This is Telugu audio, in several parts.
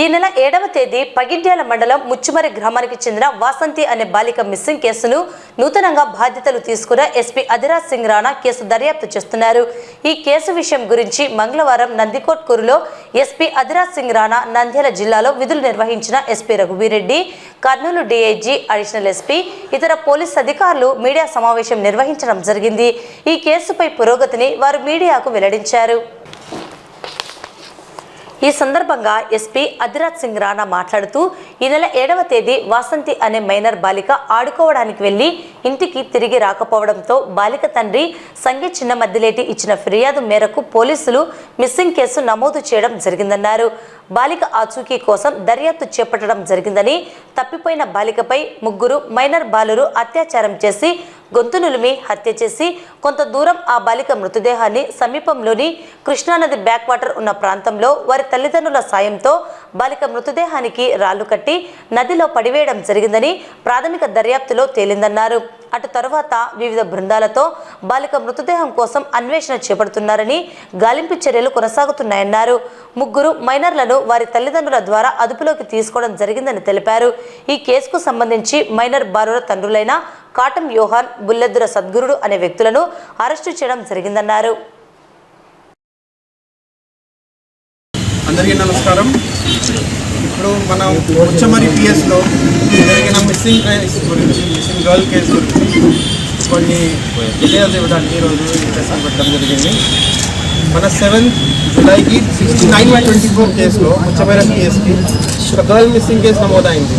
ఈ నెల ఏడవ తేదీ పగిడ్యాల మండలం ముచ్చుమరి గ్రామానికి చెందిన వాసంతి అనే బాలిక మిస్సింగ్ కేసును నూతనంగా బాధ్యతలు తీసుకున్న ఎస్పీ అధిరాజ్ సింగ్ రాణా కేసు దర్యాప్తు చేస్తున్నారు. ఈ కేసు విషయం గురించి మంగళవారం నందికోట్కూరులో ఎస్పీ అధిరాజ్ సింగ్ రాణా నంద్యాల జిల్లాలో విధులు నిర్వహించిన SP Raghuveereddy Kurnool DIG additional SP ఇతర పోలీస్ అధికారులు మీడియా సమావేశం నిర్వహించడం జరిగింది. ఈ కేసుపై పురోగతిని వారు మీడియాకు వెల్లడించారు. ఈ సందర్భంగా ఎస్పీ అధిరాజ్ సింగ్ రాణా మాట్లాడుతూ ఈ నెల ఏడవ తేదీ వాసంతి అనే మైనర్ బాలిక ఆడుకోవడానికి వెళ్ళి ఇంటికి తిరిగి రాకపోవడంతో బాలిక తండ్రి సంగీ చిన్న మద్దిలేటి ఇచ్చిన ఫిర్యాదు మేరకు పోలీసులు మిస్సింగ్ కేసు నమోదు చేయడం జరిగిందన్నారు. బాలిక ఆచూకీ కోసం దర్యాప్తు చేపట్టడం జరిగిందని తప్పిపోయిన బాలికపై ముగ్గురు మైనర్ బాలురు అత్యాచారం చేసి గొంతునులిమి హత్య చేసి కొంత దూరం ఆ బాలిక మృతదేహాన్ని సమీపంలోని కృష్ణానది బ్యాక్ వాటర్ ఉన్న ప్రాంతంలో వారి తల్లిదండ్రుల సాయంతో బాలిక మృతదేహానికి రాళ్ళు కట్టి నదిలో పడివేయడం జరిగిందని ప్రాథమిక దర్యాప్తులో తేలిందన్నారు. అటు తర్వాత వివిధ బృందాలతో బాలిక మృతదేహం కోసం అన్వేషణ చేపడుతున్నారని గాలింపు చర్యలు కొనసాగుతున్నాయన్నారు. ముగ్గురు మైనర్లను వారి తల్లిదండ్రుల ద్వారా అదుపులోకి తీసుకోవడం జరిగిందని తెలిపారు. ఈ కేసుకు సంబంధించి మైనర్ బాలుర తండ్రులైన కాటం యోహాన్ బుల్లెద్దుర సద్గురుడు అనే వ్యక్తులను అరెస్టు చేయడం జరిగిందన్నారు. అందరికీ నమస్కారం. ఇప్పుడు మనం ఉచ్చమరి పిఎస్లో జరిగిన మిస్సింగ్ కేస్ గురించి మిస్సింగ్ గర్ల్ కేసు గురించి కొన్ని డీటెయిల్స్ ఇవ్వడానికి ఈరోజు ఈ ప్రశ్న పెట్టడం జరిగింది. మన seventh జూలైకి sixty nine by twenty four కేసులో ఉచ్చమరి పిఎస్కి ఒక గర్ల్ మిస్సింగ్ కేసు నమోదైంది.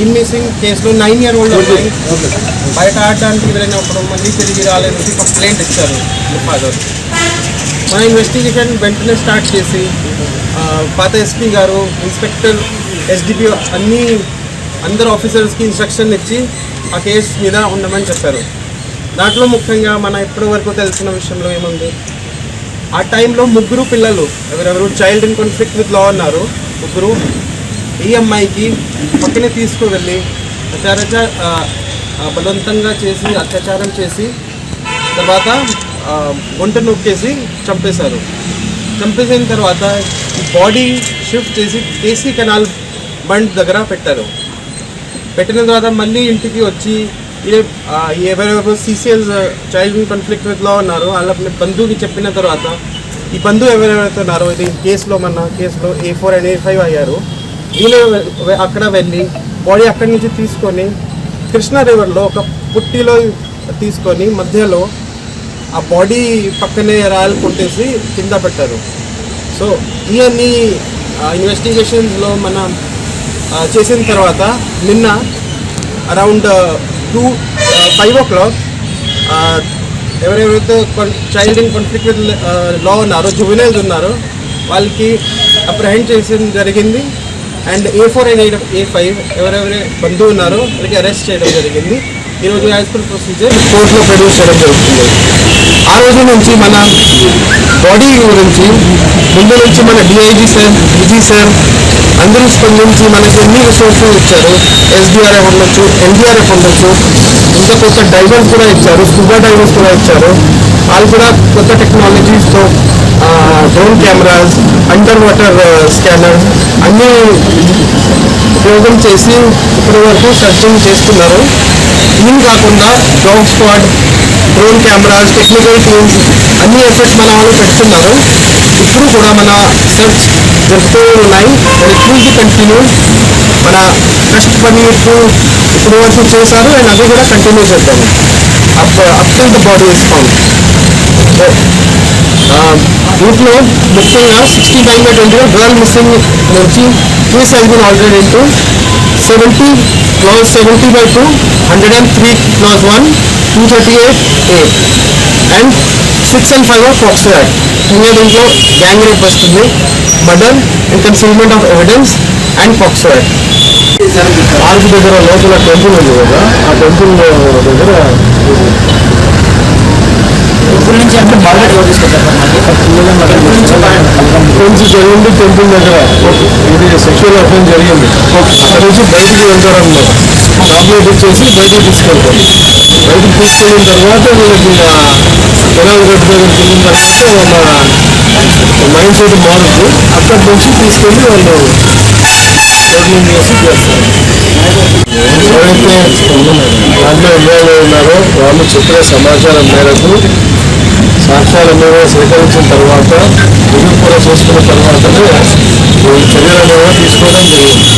ఈ మిస్సింగ్ కేసులో నైన్ ఇయర్ ఓల్డ్ అమ్మాయి. బయట ఆడడానికి వెళ్ళినప్పుడు మళ్ళీ తిరిగి రాలేదు కంప్లైంట్ ఇచ్చారు. ఫాదర్ మన ఇన్వెస్టిగేషన్ వెంటనే స్టార్ట్ చేసి పాత ఎస్పీ గారు ఇన్స్పెక్టర్ ఎస్డిపి అన్ని అందరు ఆఫీసర్స్కి ఇన్స్ట్రక్షన్ ఇచ్చి ఆ కేసు మీద ఉండమని చెప్పారు. దాంట్లో ముఖ్యంగా మన ఇప్పటి వరకు తెలిసిన విషయంలో ఏముంది? ఆ టైంలో ముగ్గురు పిల్లలు ఎవరెవరు child in conflict with law ఉన్నారు ముగ్గురు ఈఎంఐకి పక్కనే తీసుకువెళ్ళి అత్యాచార బలవంతంగా చేసి అత్యాచారం చేసి తర్వాత గుంట నొక్కేసి చంపేశారు. చంపేసిన తర్వాత బాడీ షిఫ్ట్ చేసి కేసీ కెనాల్ బండ్ దగ్గర పెట్టారు. పెట్టిన తర్వాత మళ్ళీ ఇంటికి వచ్చి ఏ- ఎవరెవరు సీసీఎల్ చైల్డ్ కాన్ఫ్లిక్ట్ విత్లో ఉన్నారో వాళ్ళ బంధువుకి చెప్పిన తర్వాత ఈ బంధువు ఎవరెవరైతే ఉన్నారో ఇది కేసులో మన కేసులో A four and A five అయ్యారు వీళ్ళు అక్కడ వెళ్ళి బాడీ అక్కడి నుంచి తీసుకొని కృష్ణా రివర్లో ఒక పుట్టిలో తీసుకొని మధ్యలో ఆ బాడీ పక్కనే రాయలు కొట్టేసి కింద పెట్టారు. సో ఇవన్నీ ఇన్వెస్టిగేషన్స్లో మనం చేసిన తర్వాత నిన్న around two five o'clock ఎవరెవరైతే child in conflict with law ఉన్నారో జువెనైల్స్ ఉన్నారో వాళ్ళకి అప్రహెండ్ చేసిన జరిగింది. And A four and eight A five ఎవరెవరి బంధువు ఉన్నారో వాళ్ళకి అరెస్ట్ చేయడం జరిగింది. ఈరోజు యాజ్ పర్ ప్రొసీజర్ కోర్టులో ప్రొడ్యూస్ చేయడం జరుగుతుంది. ఆ రోజు నుంచి మన బాడీ గురించి ముందు నుంచి మన డిఐజీ సార్ విజీ సార్ అందరూ స్పందించి మనకి ఎన్ని రిసోర్సెస్ ఇచ్చారు? ఎస్డిఆర్ఎఫ్ ఉండొచ్చు ఎన్డీఆర్ఎఫ్ ఉండొచ్చు ఇంకా కొత్త డైవర్స్ కూడా ఇచ్చారు స్కూబా డైవర్స్ కూడా ఇచ్చారు. వాళ్ళు కూడా కొత్త టెక్నాలజీస్తో drone cameras under water scanner అన్నీ ఉపయోగం చేసి ఇప్పటి వరకు సర్చింగ్ చేస్తున్నారు. ఇవి కాకుండా dog squad drone cameras technical tools అన్ని ఎఫర్ట్స్ మన వాళ్ళు పెడుతున్నారు ఇప్పుడు కూడా మన సెర్చ్ జరుగుతూ ఉన్నాయి and it will be continue మన కష్టపడి ఇప్పుడు ఇప్పుడు వరకు చేశారు అండ్ అది కూడా కంటిన్యూ చేద్దాము up up to the body is found దీంట్లో ముఖ్యంగా సిక్స్టీ నైన్ బై ట్వంటీలో గర్ల్ మిస్సింగ్ నుంచి case has been already into seventy clause seventy by two hundred and three clause one two thirty eight A and six and five of POCSO act ఇంకా దీంట్లో గ్యాంగ్ రేప్ వస్తుంది murder and concealment of evidence and POCSO act ఆర్కి దగ్గర లోపల టెంపుల్ ఉంది కదా ఆ టెంపుల్ దగ్గర ఇప్పుడు నుంచి అంటే టెంపుల్ నుంచి కొంచెం జరిగింది టెంపుల్ దగ్గర. ఇది సెక్షువల్ అఫెన్స్ జరిగింది. అక్కడ నుంచి బయటికి వెళ్తారన్నమాట. టాబ్లెట్ ఇచ్చేసి బయటకు తీసుకెళ్తారు బయటకు తీసుకెళ్ళిన తర్వాత వీళ్ళకి జనాలు కట్టుకోవడం దగ్గరికి వెళ్ళిన తర్వాత వాళ్ళ మైండ్ సెట్ మారుతుంది అక్కడి నుంచి తీసుకెళ్ళి వాళ్ళు ట్రీట్మెంట్ చేసి చేస్తారు. ఎవరైతే దాంట్లో ఇన్వాల్వ్ ఉన్నారో వాళ్ళు చెప్పిన సమాచారం మేరకు సాక్ష్యాల మీద సేకరించిన తర్వాత నిరూపణ చేసుకున్న తర్వాతనే ఈ చర్యలు అనేవి తీసుకోవడం జరిగింది